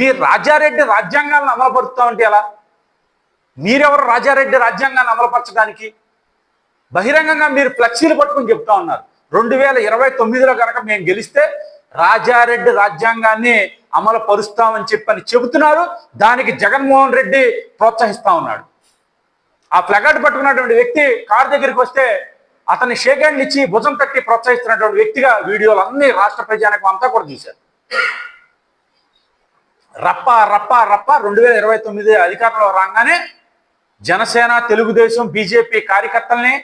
మీరు రాజారెడ్డి రాజ్యాంగాలను అమలుపరుస్తామంటే ఎలా? మీరెవరు రాజారెడ్డి రాజ్యాంగాన్ని అమలుపరచడానికి? బహిరంగంగా మీరు ఫ్లెక్సీలు పట్టుకుని చెప్తా ఉన్నారు. రెండు వేల ఇరవై తొమ్మిదిలో కనుక మేము గెలిస్తే రాజారెడ్డి రాజ్యాంగాన్ని అమలు పరుస్తామని చెప్పని చెబుతున్నారు. దానికి జగన్మోహన్ రెడ్డి ప్రోత్సహిస్తా ఉన్నాడు. ఆ ప్లగాట్ పట్టుకున్నటువంటి వ్యక్తి కారు దగ్గరికి వస్తే అతన్ని షేక్ హ్యాండ్ ఇచ్చి భుజం కట్టి ప్రోత్సహిస్తున్నటువంటి వ్యక్తిగా వీడియోలు అన్ని రాష్ట్ర ప్రజానికం అంతా కూడా చూశారు. రప్ప రప్ప రప్ప రెండు వేల ఇరవై తొమ్మిది అధికారంలో రాగానే జనసేన తెలుగుదేశం బీజేపీ కార్యకర్తల్ని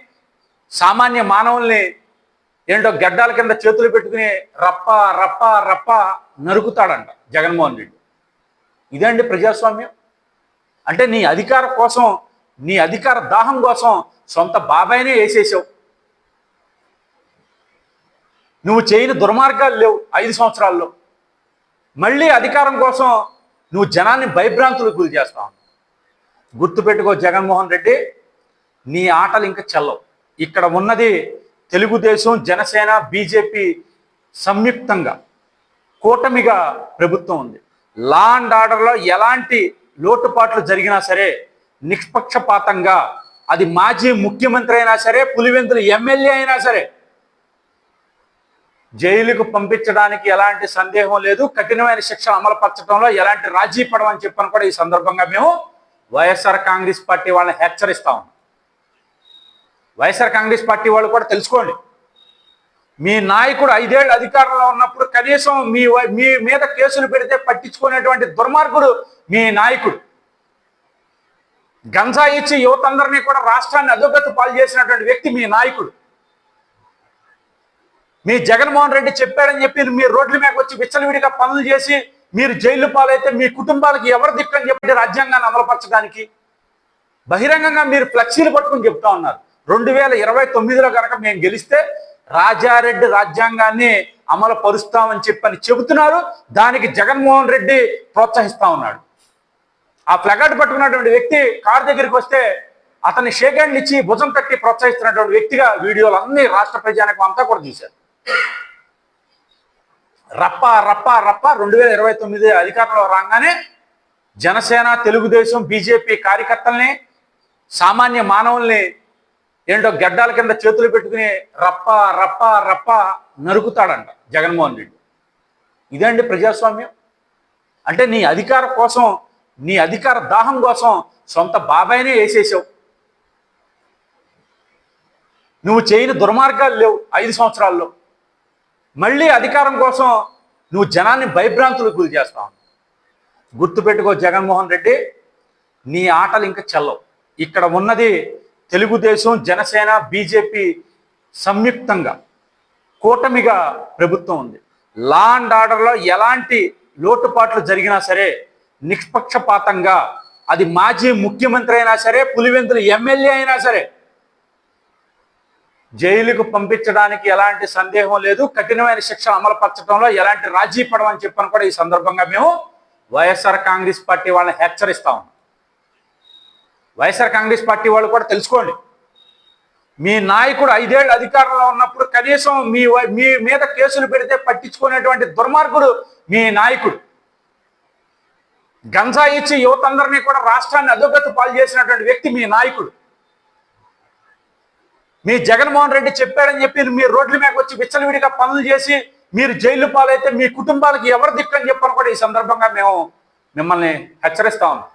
సామాన్య మానవుల్ని ఏంటో గడ్డాల కింద చేతులు పెట్టుకుని రప్ప రప్ప రప్ప నరుకుతాడంట జగన్మోహన్ రెడ్డి. ఇదండి ప్రజాస్వామ్యం? అంటే నీ అధికారం కోసం నీ అధికార దాహం కోసం సొంత బాబాయినే వేసేసావు. నువ్వు చేయని దుర్మార్గాలు లేవు ఐదు సంవత్సరాల్లో. మళ్ళీ అధికారం కోసం నువ్వు జనాన్ని భయభ్రాంతులకు గురి చేస్తావు. గుర్తుపెట్టుకో జగన్మోహన్ రెడ్డి నీ ఆటలు ఇంకా చెల్లవు. ఇక్కడ ఉన్నది తెలుగుదేశం జనసేన బీజేపీ సంయుక్తంగా కూటమిగా ప్రభుత్వం ఉంది. లా అండ్ ఆర్డర్లో ఎలాంటి లోటుపాట్లు జరిగినా సరే నిష్పక్షపాతంగా అది మాజీ ముఖ్యమంత్రి అయినా సరే పులివెందులు ఎమ్మెల్యే అయినా సరే జైలుకు పంపించడానికి ఎలాంటి సందేహం లేదు. కఠినమైన శిక్షలు అమలుపరచడంలో ఎలాంటి రాజీ పడమని చెప్పని కూడా ఈ సందర్భంగా మేము వైఎస్ఆర్ కాంగ్రెస్ పార్టీ వాళ్ళని హెచ్చరిస్తాం వైఎస్ఆర్ కాంగ్రెస్ పార్టీ వాళ్ళు కూడా తెలుసుకోండి. మీ నాయకుడు ఐదేళ్ళు అధికారంలో ఉన్నప్పుడు కనీసం మీ వై- మీ మీద కేసులు పెడితే పట్టించుకునేటువంటి దుర్మార్గుడు మీ నాయకుడు. గంజా ఇచ్చి యువతందరినీ కూడా రాష్ట్రాన్ని అధోగతి పాలు చేసినటువంటి వ్యక్తి మీ నాయకుడు. మీ జగన్మోహన్ రెడ్డి చెప్పాడని చెప్పి మీరు రోడ్ల మీద వచ్చి విచ్చలవిడిగా పనులు చేసి మీరు జైలు పాలైతే మీ కుటుంబాలకు ఎవరు దిక్కని చెప్పి రాజ్యాంగాన్ని అమలుపరచడానికి బహిరంగంగా మీరు ఫ్లెక్సీలు పట్టుకుని చెప్తా ఉన్నారు. రెండు వేల ఇరవై తొమ్మిదిలో కనుక మేము గెలిస్తే రాజారెడ్డి రాజ్యాంగాన్ని అమలు పరుస్తామని చెప్పని చెబుతున్నారు. దానికి జగన్మోహన్ రెడ్డి ప్రోత్సహిస్తా ఉన్నాడు. ఆ ఫ్లగాట్ పట్టుకున్నటువంటి వ్యక్తి కారు దగ్గరికి వస్తే అతన్ని షేక్ హ్యాండ్ ఇచ్చి భుజం కట్టి ప్రోత్సహిస్తున్నటువంటి వ్యక్తిగా వీడియోలు అన్ని రాష్ట్ర ప్రజానికం అంతా కూడా చూశారు. రప్ప రప్ప రప్ప. రెండు వేల ఇరవై తొమ్మిది అధికారంలో రాగానే జనసేన తెలుగుదేశం బీజేపీ కార్యకర్తల్ని సామాన్య మానవుల్ని ఏంటో గడ్డాల కింద చేతులు పెట్టుకుని రప్ప రప్ప రప్ప నరుకుతాడంట జగన్మోహన్ రెడ్డి. ఇదండి ప్రజాస్వామ్యం? అంటే నీ అధికారం కోసం నీ అధికార దాహం కోసం సొంత బాబాయినే వేసేసావు. నువ్వు చేయని దుర్మార్గాలు లేవు ఐదు సంవత్సరాల్లో. మళ్ళీ అధికారం కోసం నువ్వు జనాన్ని భయభ్రాంతులకు గురి చేస్తావు. గుర్తుపెట్టుకో జగన్మోహన్ రెడ్డి నీ ఆటలు ఇంకా చెల్లవు. ఇక్కడ ఉన్నది తెలుగుదేశం జనసేన బీజేపీ సంయుక్తంగా కూటమిగా ప్రభుత్వం ఉంది. లా అండ్ ఆర్డర్లో ఎలాంటి లోటుపాట్లు జరిగినా సరే నిష్పక్షపాతంగా అది మాజీ ముఖ్యమంత్రి అయినా సరే పులివెందులు ఎమ్మెల్యే అయినా సరే జైలుకు పంపించడానికి ఎలాంటి సందేహం లేదు. కఠినమైన శిక్షలు అమలుపరచడంలో ఎలాంటి రాజీ పడమని చెప్పని కూడా ఈ సందర్భంగా మేము వైఎస్ఆర్ కాంగ్రెస్ పార్టీ వాళ్ళని హెచ్చరిస్తాం వైఎస్ఆర్ కాంగ్రెస్ పార్టీ వాళ్ళు కూడా తెలుసుకోండి. మీ నాయకుడు ఐదేళ్ళు అధికారంలో ఉన్నప్పుడు కనీసం మీ వై- మీ మీద కేసులు పెడితే పట్టించుకునేటువంటి దుర్మార్గుడు మీ నాయకుడు. గంజా ఇచ్చి యువతందరినీ కూడా రాష్ట్రాన్ని అధోగతి పాలు చేసినటువంటి వ్యక్తి మీ నాయకుడు. మీ జగన్మోహన్ రెడ్డి చెప్పాడని చెప్పి మీరు రోడ్ల మీద వచ్చి విచ్చలవిడిగా పనులు చేసి మీరు జైలు పాలైతే మీ కుటుంబాలకు ఎవరు దిక్కని చెప్పని కూడా ఈ సందర్భంగా మేము మిమ్మల్ని హెచ్చరిస్తా ఉన్నాం.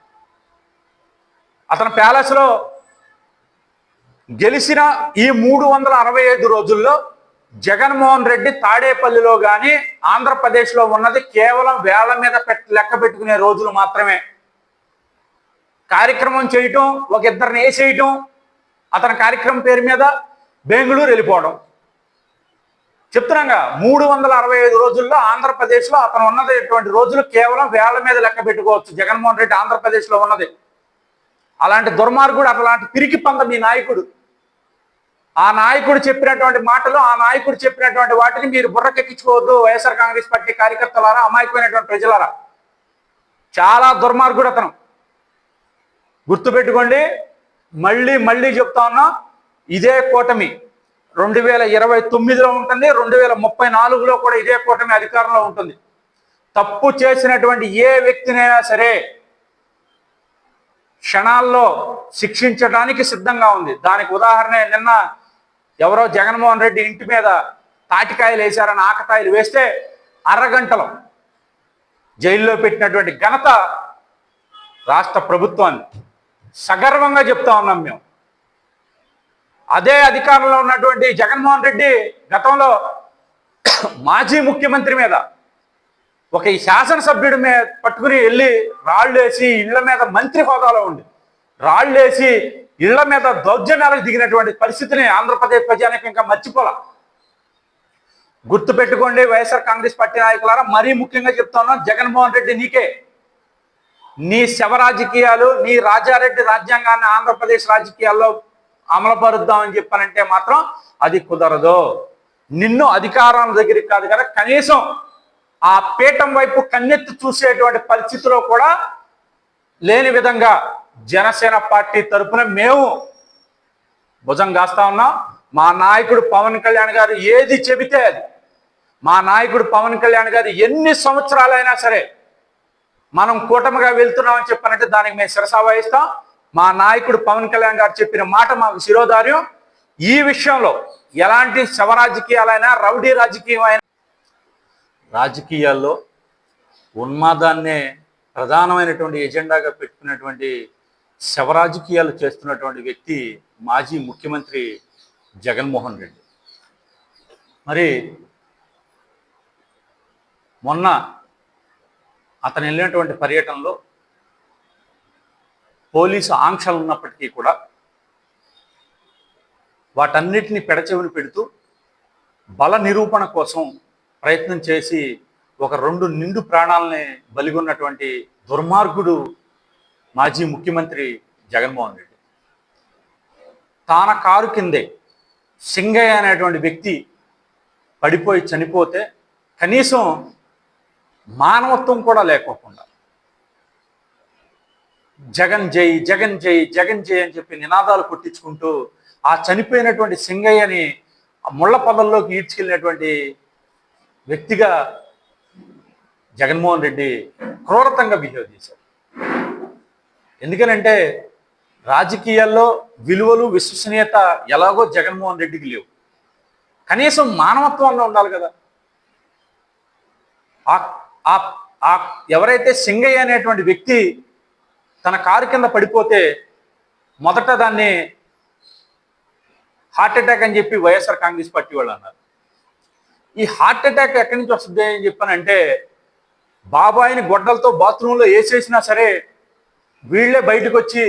అతని ప్యాలెస్లో గెలిచిన ఈ మూడు వందల అరవై ఐదు రోజుల్లో జగన్మోహన్ రెడ్డి తాడేపల్లిలో కానీ ఆంధ్రప్రదేశ్లో ఉన్నది కేవలం వేల మీద లెక్క పెట్టుకునే రోజులు మాత్రమే. కార్యక్రమం చేయటం ఒక ఇద్దరిని వేసేయటం అతని కార్యక్రమం పేరు మీద బెంగళూరు వెళ్ళిపోవడం. చెప్తున్నాగా మూడు వందల అరవై ఐదు రోజుల్లో ఆంధ్రప్రదేశ్లో అతను ఉన్నటువంటి రోజులు కేవలం వేల మీద లెక్క పెట్టుకోవచ్చు. జగన్మోహన్ రెడ్డి ఆంధ్రప్రదేశ్లో ఉన్నది. అలాంటి దుర్మార్గుడు అలాంటి పిరికి పంద మీ నాయకుడు. ఆ నాయకుడు చెప్పినటువంటి మాటలు ఆ నాయకుడు చెప్పినటువంటి వాటిని మీరు బుర్రకెక్కించుకోవద్దు. వైఎస్ఆర్ కాంగ్రెస్ పార్టీ కార్యకర్తలారా అమాయకమైనటువంటి ప్రజలారా. చాలా దుర్మార్గుడు అతను. గుర్తుపెట్టుకోండి మళ్ళీ మళ్ళీ చెప్తా ఉన్నా ఇదే కూటమి. రెండు వేల ఇరవై తొమ్మిదిలో ఉంటుంది రెండు వేల ముప్పై నాలుగులో కూడా ఇదే కూటమి అధికారంలో ఉంటుంది. తప్పు చేసినటువంటి ఏ వ్యక్తినైనా సరే క్షణాల్లో శిక్షించడానికి సిద్ధంగా ఉంది. దానికి ఉదాహరణ నిన్న ఎవరో జగన్మోహన్ రెడ్డి ఇంటి మీద తాటికాయలు వేశారని ఆకతాయిలు వేస్తే అరగంటలో జైల్లో పెట్టినటువంటి ఘనత రాష్ట్ర ప్రభుత్వాన్ని. సగర్వంగా చెప్తా ఉన్నాం మేము. అదే అధికారంలో ఉన్నటువంటి జగన్మోహన్ రెడ్డి గతంలో మాజీ ముఖ్యమంత్రి మీద ఒక ఈ శాసనసభ్యుడి మీద పట్టుకుని వెళ్ళి రాళ్ళేసి ఇళ్ళ మీద మంత్రి హోదాలో ఉండి రాళ్ళేసి ఇళ్ళ మీద దౌర్జన్యాలకు దిగినటువంటి పరిస్థితిని ఆంధ్రప్రదేశ్ ప్రజానికి ఇంకా మర్చిపోలా. గుర్తు పెట్టుకోండి వైఎస్ఆర్ కాంగ్రెస్ పార్టీ నాయకులారా మరీ ముఖ్యంగా చెప్తా జగన్మోహన్ రెడ్డి నీకే. నీ శవ రాజకీయాలు నీ రాజారెడ్డి రాజ్యాంగాన్ని ఆంధ్రప్రదేశ్ రాజకీయాల్లో అమలుపరుద్దామని చెప్పానంటే మాత్రం అది కుదరదు. నిన్ను అధికారం దగ్గరికి కాదు కదా కనీసం ఆ పీఠం వైపు కన్నెత్తి చూసేటువంటి పరిస్థితిలో కూడా లేని విధంగా జనసేన పార్టీ తరపున మేము భుజం కాస్తా ఉన్నాం. మా నాయకుడు పవన్ కళ్యాణ్ గారు ఏది చెబితే అది. మా నాయకుడు పవన్ కళ్యాణ్ గారు ఎన్ని సంవత్సరాలైనా సరే మనం కూటమిగా వెళ్తున్నామని చెప్పనంటే దానికి మేము శిరసా వహిస్తాం మా నాయకుడు పవన్ కళ్యాణ్ గారు చెప్పిన మాట మాకు శిరోధార్యం. ఈ విషయంలో ఎలాంటి శవ రాజకీయాలైనా రౌడీ రాజకీయం రాజకీయాల్లో ఉన్మాదాన్నే ప్రధానమైనటువంటి ఎజెండాగా పెట్టుకున్నటువంటి శవ రాజకీయాలు చేస్తున్నటువంటి వ్యక్తి మాజీ ముఖ్యమంత్రి జగన్మోహన్ రెడ్డి. మరి మొన్న అతను వెళ్ళినటువంటి పర్యటనలో పోలీసు ఆంక్షలు ఉన్నప్పటికీ కూడా వాటన్నిటిని పెడచెవిని పెడుతూ బల నిరూపణ కోసం ప్రయత్నం చేసి ఒక రెండు నిండు ప్రాణాలని బలిగొన్నటువంటి దుర్మార్గుడు మాజీ ముఖ్యమంత్రి జగన్మోహన్ రెడ్డి. తాన కారు కిందే సింగయ్య అనేటువంటి వ్యక్తి పడిపోయి చనిపోతే కనీసం మానవత్వం కూడా లేకోకుండా. జగన్ జై జగన్ జై జగన్ జై అని చెప్పి నినాదాలు కొట్టించుకుంటూ ఆ చనిపోయినటువంటి సింగయ్యని ఆ ముళ్ళ పొదల్లోకి ఈడ్చుకెళ్ళినటువంటి వ్యక్తిగా జగన్మోహన్ రెడ్డి క్రూరతంగా బిహేవ్ చేశారు. ఎందుకనంటే రాజకీయాల్లో విలువలు విశ్వసనీయత ఎలాగో జగన్మోహన్ రెడ్డికి లేవు. కనీసం మానవత్వంలో ఉండాలి కదా. ఆ- ఆ- ఎవరైతే సింగయ్య అనేటువంటి వ్యక్తి తన కారు కింద పడిపోతే మొదట దాన్ని హార్ట్ అటాక్ అని చెప్పి వైఎస్ఆర్ కాంగ్రెస్ పార్టీ వాళ్ళు అన్నారు. ఈ హార్ట్ అటాక్ ఎక్కడి నుంచి వస్తుంది అని చెప్పానంటే బాబాయిని గొడ్డలతో బాత్రూంలో వేసేసినా సరే వీళ్ళే బయటకు వచ్చి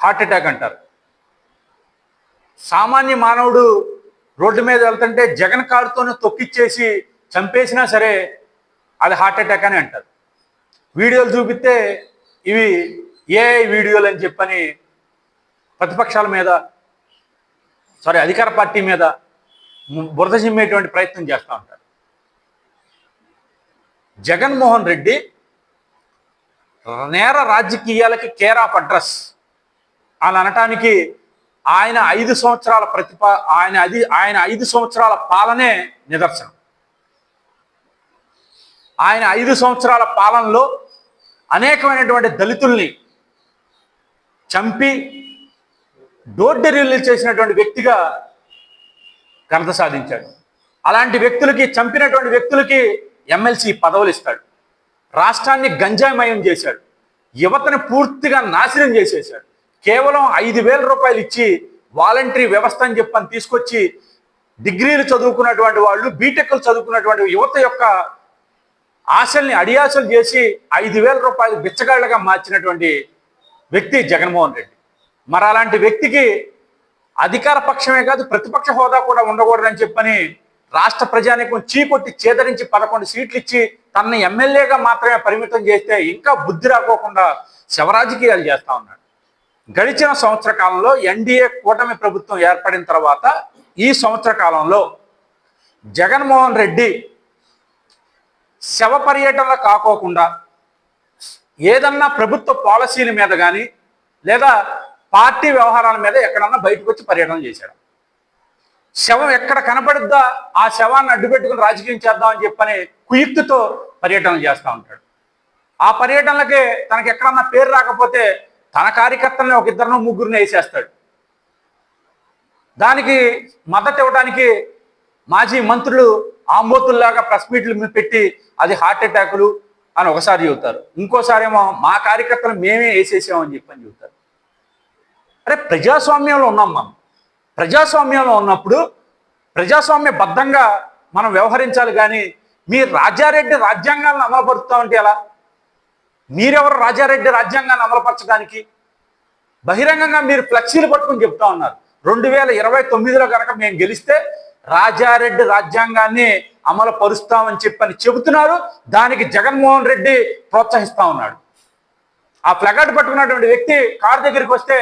హార్ట్ అటాక్ అంటారు. సామాన్య మానవుడు రోడ్డు మీద వెళ్తుంటే జగన్ కారుతోనే తొక్కిచ్చేసి చంపేసినా సరే అది హార్ట్ అటాక్ అని అంటారు. వీడియోలు చూపిస్తే ఇవి ఏ వీడియోలు అని చెప్పని ప్రతిపక్షాల మీద సారీ అధికార పార్టీ మీద బురద చిమ్మేటువంటి ప్రయత్నం చేస్తూ ఉంటారు. జగన్మోహన్ రెడ్డి నేర రాజకీయాలకి కేర్ ఆఫ్ అడ్రస్ అని అనటానికి ఆయన ఐదు సంవత్సరాల ప్రతిపా ఆయన అది ఆయన ఐదు సంవత్సరాల పాలనే నిదర్శనం. ఆయన ఐదు సంవత్సరాల పాలనలో అనేకమైనటువంటి దళితుల్ని చంపి డోర్ డెలివరీ చేసినటువంటి వ్యక్తిగా ఘనత సాధించాడు. అలాంటి వ్యక్తులకి చంపినటువంటి వ్యక్తులకి ఎమ్మెల్సీ పదవులు ఇస్తాడు. రాష్ట్రాన్ని గంజామయం చేశాడు. యువతను పూర్తిగా నాశనం చేసేశాడు. కేవలం ఐదు వేల రూపాయలు ఇచ్చి వాలంటరీ వ్యవస్థ అని చెప్పని తీసుకొచ్చి డిగ్రీలు చదువుకున్నటువంటి వాళ్ళు బీటెక్లు చదువుకున్నటువంటి యువత యొక్క ఆశల్ని అడియాసలు చేసి ఐదు వేల రూపాయలు బిచ్చగాళ్ళగా మార్చినటువంటి వ్యక్తి జగన్మోహన్ రెడ్డి. మరి అలాంటి వ్యక్తికి అధికార పక్షమే కాదు ప్రతిపక్ష హోదా కూడా ఉండకూడదని చెప్పని రాష్ట్ర ప్రజానికం చీకొట్టి చేదరించి పదకొండు సీట్లు ఇచ్చి తనని ఎమ్మెల్యేగా మాత్రమే పరిమితం చేస్తే ఇంకా బుద్ధి రాకోకుండా శవరాజకీయాలు చేస్తా ఉన్నాడు. గడిచిన సంవత్సర కాలంలో ఎన్డీఏ కూటమి ప్రభుత్వం ఏర్పడిన తర్వాత ఈ సంవత్సర కాలంలో జగన్మోహన్ రెడ్డి శవ పర్యటనలు కాకోకుండా ఏదన్నా ప్రభుత్వ పాలసీల మీద కానీ లేదా పార్టీ వ్యవహారాల మీద ఎక్కడన్నా బయటకు వచ్చి పర్యటన చేశాడు. శవం ఎక్కడ కనపడుద్దా? ఆ శవాన్ని అడ్డుపెట్టుకుని రాజకీయం చేద్దామని చెప్పని కుయుక్తితో పర్యటనలు చేస్తూ ఉంటాడు. ఆ పర్యటనలకి తనకి ఎక్కడన్నా పేరు రాకపోతే తన కార్యకర్తల్ని ఒక ఇద్దరినో ముగ్గురిని వేసేస్తాడు. దానికి మద్దతు ఇవ్వడానికి మాజీ మంత్రులు ఆంబోతుల్లాగా ప్రెస్ మీట్లు పెట్టి అది హార్ట్ అటాకులు అని ఒకసారి చెబుతారు. ఇంకోసారి ఏమో మా కార్యకర్తలు మేమే వేసేసామని చెప్పని చెబుతారు. అరే ప్రజాస్వామ్యంలో ఉన్నాం మనం. ప్రజాస్వామ్యంలో ఉన్నప్పుడు ప్రజాస్వామ్య బద్ధంగా మనం వ్యవహరించాలి కానీ మీ రాజారెడ్డి రాజ్యాంగాలను అమలుపరుస్తామంటే ఎలా? మీరెవరు రాజారెడ్డి రాజ్యాంగాన్ని అమలుపరచడానికి? బహిరంగంగా మీరు ఫ్లెక్సీలు పట్టుకుని చెప్తా ఉన్నారు. రెండు వేల ఇరవై తొమ్మిదిలో కనుక మేము గెలిస్తే రాజారెడ్డి రాజ్యాంగాన్ని అమలు పరుస్తామని చెప్పని చెబుతున్నారు. దానికి జగన్మోహన్ రెడ్డి ప్రోత్సహిస్తా ఉన్నాడు. ఆ ప్లగార్డ్ పట్టుకున్నటువంటి వ్యక్తి కారు దగ్గరికి వస్తే